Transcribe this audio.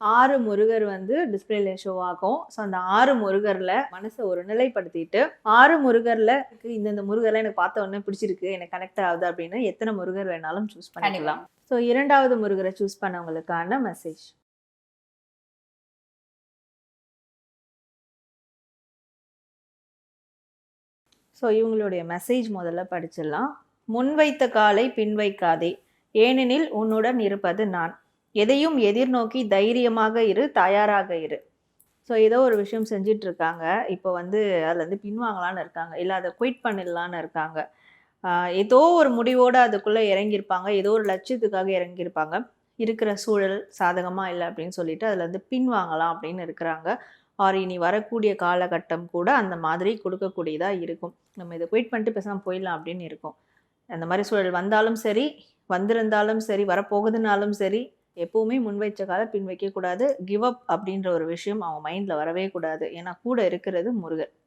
ஆறு முருகர் வந்து டிஸ்பிளேல ஷோ ஆகும். ஸோ அந்த ஆறு முருகர்ல மனசை ஒரு நிலைப்படுத்திட்டு ஆறு முருகர்ல இந்தந்த முருகர்ல எனக்கு பார்த்த உடனே பிடிச்சிருக்கு எனக்கு கனெக்ட் ஆகுது அப்படின்னு எத்தனை முருகர் வேணாலும் சூஸ் பண்ணிக்கலாம். ஸோ இரண்டாவது முருகரை சூஸ் பண்ணவங்களுக்கான மெசேஜ் ஸோ இவங்களுடைய மெசேஜ் முதல்ல படிச்சிடலாம். முன்வைத்த காலை பின் வைக்காதே ஏனெனில் உன்னுடன் இருப்பது நான். எதையும் எதிர்நோக்கி தைரியமாக இரு தயாராக இரு. ஸோ ஏதோ ஒரு விஷயம் செஞ்சிட்டு இருக்காங்க இப்போ வந்து அதுலேருந்து பின்வாங்கலான்னு இருக்காங்க. இல்லை அதை குயிட் பண்ணிடலான்னு இருக்காங்க. ஏதோ ஒரு முடிவோடு அதுக்குள்ளே இறங்கியிருப்பாங்க. ஏதோ ஒரு லட்சியத்துக்காக இறங்கியிருப்பாங்க. இருக்கிற சூழல் சாதகமாக இல்லை அப்படின்னு சொல்லிட்டு அதுலேருந்து பின்வாங்கலாம் அப்படின்னு இருக்கிறாங்க. ஆர் இனி வரக்கூடிய காலகட்டம் கூட அந்த மாதிரி கொடுக்கக்கூடியதாக இருக்கும். நம்ம இதை குயிட் பண்ணிட்டு பேசாமல் போயிடலாம் அப்படின்னு இருக்கும். அந்த மாதிரி சூழல் வந்தாலும் சரி வந்திருந்தாலும் சரி வரப்போகுதுனாலும் சரி எப்பவுமே முன்வைச்ச கால பின் வைக்கக்கூடாது. கிவ் அப் அப்படின்ற ஒரு விஷயம் அவங்க மைண்டில் வரவே கூடாது. ஏன்னா கூட இருக்கிறது முருகர்